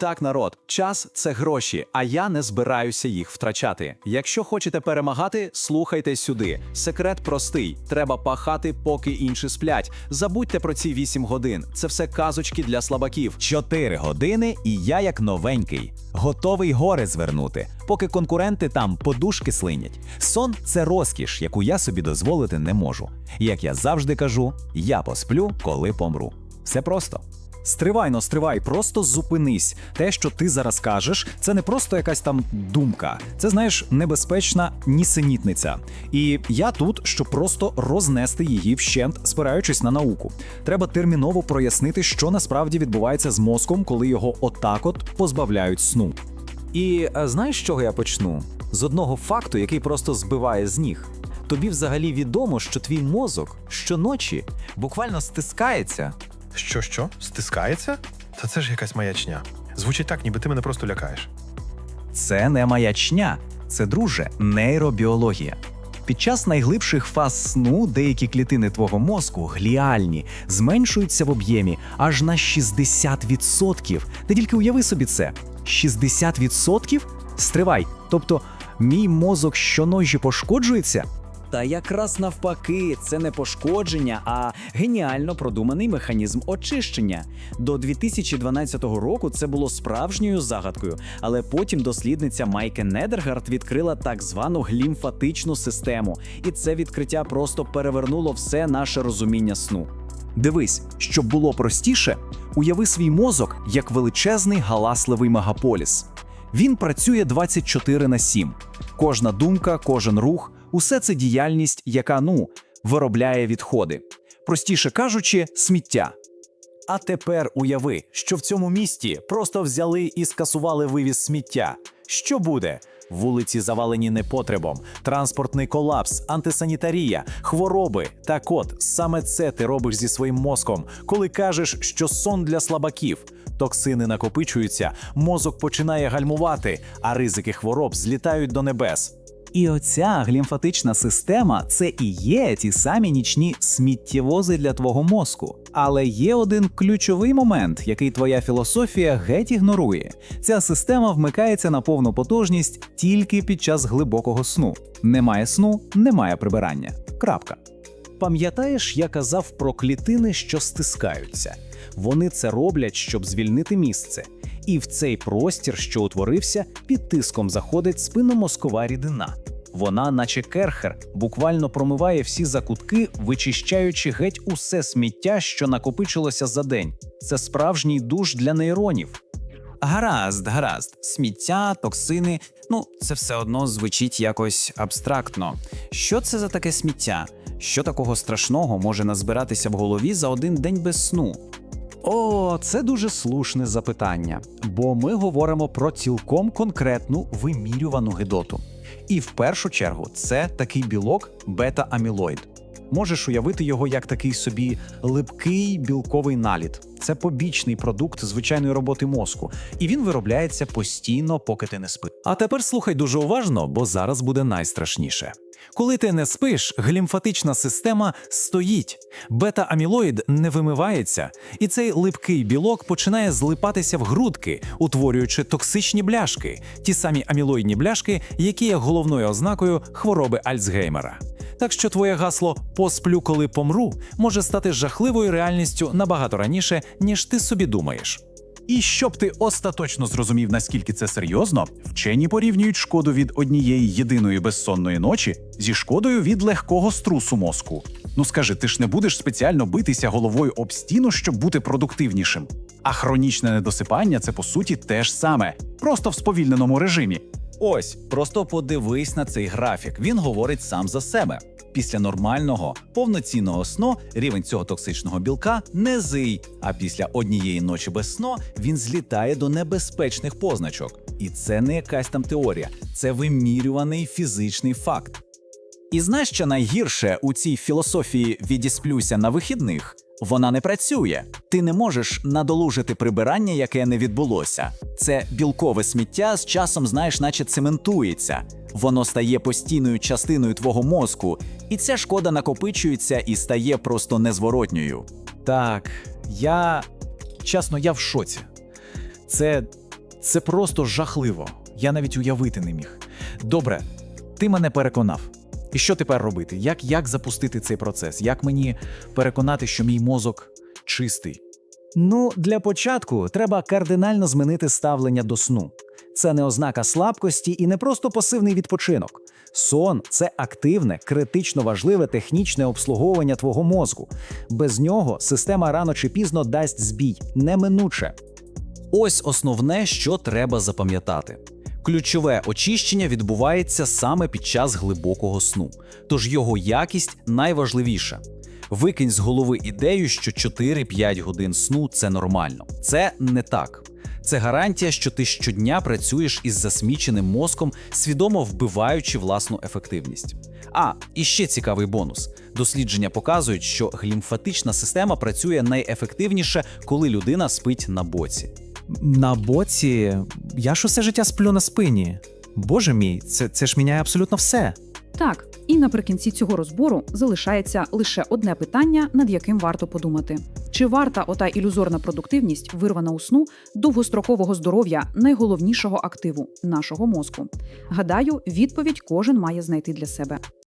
Так, народ, час це гроші, а я не збираюся їх втрачати. Якщо хочете перемагати, слухайте сюди. Секрет простий: треба пахати, поки інші сплять. Забудьте про ці 8 годин. Це все казочки для слабаків. Чотири години, і я як новенький, готовий гори звернути, поки конкуренти там подушки слинять. Сон це розкіш, яку я собі дозволити не можу. Як я завжди кажу, я посплю, коли помру. Все просто. Стривай, но стривай, просто зупинись. Те, що ти зараз кажеш, це не просто якась там думка. Це знаєш небезпечна нісенітниця. І я тут, щоб просто рознести її вщент, спираючись на науку. Треба терміново прояснити, що насправді відбувається з мозком, коли його отак от позбавляють сну. І е, знаєш, з чого я почну? З одного факту, який просто збиває з ніг. Тобі взагалі відомо, що твій мозок щоночі буквально стискається Що, що? Стискається? Та це ж якась маячня. Звучить так, ніби ти мене просто лякаєш. Це не маячня, це друже, нейробіологія. Під час найглибших фаз сну деякі клітини твого мозку, гліальні, зменшуються в об'ємі аж на 60%. Ти тільки уяви собі це: 60%? Стривай. Тобто, мій мозок щоночі пошкоджується? Та якраз навпаки, це не пошкодження, а геніально продуманий механізм очищення. До 2012 року це було справжньою загадкою, але потім дослідниця Майке Недергард відкрила так звану глімфатичну систему, і це відкриття просто перевернуло все наше розуміння сну. Дивись, щоб було простіше, уяви свій мозок як величезний галасливий мегаполіс. Він працює 24 на 7. Кожна думка, кожен рух усе це діяльність, яка ну виробляє відходи. Простіше кажучи, сміття. А тепер уяви, що в цьому місті просто взяли і скасували вивіз сміття. Що буде? Вулиці завалені непотребом, транспортний колапс, антисанітарія, хвороби. Так от саме це ти робиш зі своїм мозком, коли кажеш, що сон для слабаків. Токсини накопичуються, мозок починає гальмувати, а ризики хвороб злітають до небес. І оця глімфатична система це і є ті самі нічні сміттєвози для твого мозку. Але є один ключовий момент, який твоя філософія геть ігнорує. Ця система вмикається на повну потужність тільки під час глибокого сну. Немає сну, немає прибирання. Крапка. Пам'ятаєш, я казав про клітини, що стискаються. Вони це роблять, щоб звільнити місце. І в цей простір, що утворився, під тиском заходить спинномозкова рідина. Вона, наче керхер, буквально промиває всі закутки, вичищаючи геть усе сміття, що накопичилося за день. Це справжній душ для нейронів. Гаразд, гаразд, сміття, токсини. Ну, це все одно звучить якось абстрактно. Що це за таке сміття? Що такого страшного може назбиратися в голові за один день без сну? О, це дуже слушне запитання, бо ми говоримо про цілком конкретну вимірювану гидоту. І в першу чергу це такий білок бета-амілоїд. Можеш уявити його як такий собі липкий білковий наліт. Це побічний продукт звичайної роботи мозку, і він виробляється постійно, поки ти не спиш. А тепер слухай дуже уважно, бо зараз буде найстрашніше. Коли ти не спиш, глімфатична система стоїть, бета-амілоїд не вимивається, і цей липкий білок починає злипатися в грудки, утворюючи токсичні бляшки, ті самі амілоїдні бляшки, які є головною ознакою хвороби Альцгеймера. Так що твоє гасло посплю, коли помру може стати жахливою реальністю набагато раніше, ніж ти собі думаєш. І щоб ти остаточно зрозумів, наскільки це серйозно, вчені порівнюють шкоду від однієї єдиної безсонної ночі зі шкодою від легкого струсу мозку. Ну скажи, ти ж не будеш спеціально битися головою об стіну, щоб бути продуктивнішим. А хронічне недосипання це по суті те ж саме, просто в сповільненому режимі. Ось, просто подивись на цей графік. Він говорить сам за себе. Після нормального повноцінного сну рівень цього токсичного білка низий, а після однієї ночі без сну він злітає до небезпечних позначок. І це не якась там теорія, це вимірюваний фізичний факт. І знаєш, що найгірше у цій філософії відісплюся на вихідних? Вона не працює. Ти не можеш надолужити прибирання, яке не відбулося. Це білкове сміття з часом, знаєш, наче цементується. Воно стає постійною частиною твого мозку, і ця шкода накопичується і стає просто незворотньою. Так, я чесно, я в шоці. Це Це просто жахливо. Я навіть уявити не міг. Добре, ти мене переконав. І що тепер робити? Як, як запустити цей процес? Як мені переконати, що мій мозок чистий? Ну, для початку треба кардинально змінити ставлення до сну. Це не ознака слабкості і не просто пасивний відпочинок. Сон це активне, критично важливе технічне обслуговування твого мозку. Без нього система рано чи пізно дасть збій, неминуче. Ось основне, що треба запам'ятати. Ключове очищення відбувається саме під час глибокого сну, тож його якість найважливіша. Викинь з голови ідею, що 4-5 годин сну це нормально. Це не так. Це гарантія, що ти щодня працюєш із засміченим мозком, свідомо вбиваючи власну ефективність. А, і ще цікавий бонус: дослідження показують, що глімфатична система працює найефективніше, коли людина спить на боці. На боці я ж усе життя сплю на спині. Боже мій, це, це ж міняє абсолютно все. Так, і наприкінці цього розбору залишається лише одне питання, над яким варто подумати: чи варта ота ілюзорна продуктивність, вирвана у сну, довгострокового здоров'я найголовнішого активу нашого мозку? Гадаю, відповідь кожен має знайти для себе.